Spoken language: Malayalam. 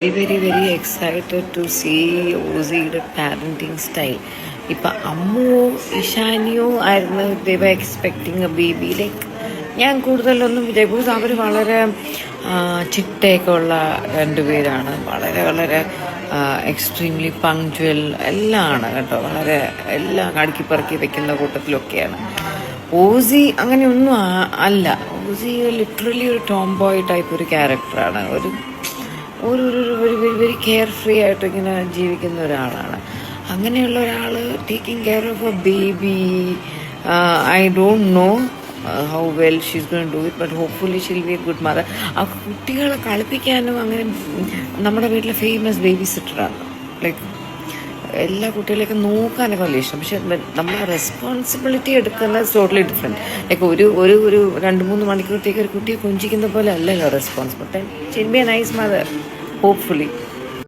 Very very very excited to see ഓസിയുടെ parenting style ഇപ്പം അമ്മുവോ ഇഷാനിയോ ആയിരുന്നു Deva expecting a baby like ഞാൻ കൂടുതലൊന്നും ബിക്കോസ് അവർ വളരെ ചിട്ടയൊക്കെ ഉള്ള രണ്ടുപേരാണ് വളരെ വളരെ എക്സ്ട്രീംലി പങ്ക്ച്വൽ എല്ലാം ആണ് കേട്ടോ. വളരെ എല്ലാം അടുക്കി പറക്കി വെക്കുന്ന കൂട്ടത്തിലൊക്കെയാണ്. ഓസി അങ്ങനെയൊന്നും അല്ല. ഓസി ലിറ്ററലി ഒരു ടോം ബോയ് ടൈപ്പ് ഒരു ക്യാരക്ടറാണ് ഒരു ഒരു ഒരു വെരി വെരി കെയർ ഫ്രീ ആയിട്ട് ഇങ്ങനെ ജീവിക്കുന്ന ഒരാളാണ്. അങ്ങനെയുള്ള ഒരാൾ taking care of a baby I don't know how well she's gonna do it but hopefully she'll be a good mother ആ കുട്ടികളെ കളിപ്പിക്കാനും അങ്ങനെ നമ്മുടെ വീട്ടിലെ ഫേമസ് ബേബി സിറ്ററാണ് ലൈക്ക് എല്ലാ കുട്ടികളെയൊക്കെ നോക്കാനൊക്കെ വലിയ ഇഷ്ടം. പക്ഷെ നമ്മൾ റെസ്പോൺസിബിലിറ്റി എടുക്കുന്ന ടോട്ടലി ഡിഫറെന്റ് ലൈക്ക് ഒരു ഒരു ഒരു രണ്ട് മൂന്ന് മണിക്കൂറത്തേക്ക് ഒരു കുട്ടിയെ കൊഞ്ചിക്കുന്ന പോലെ അല്ലല്ലോ responsibility she'll be a nice mother hopefully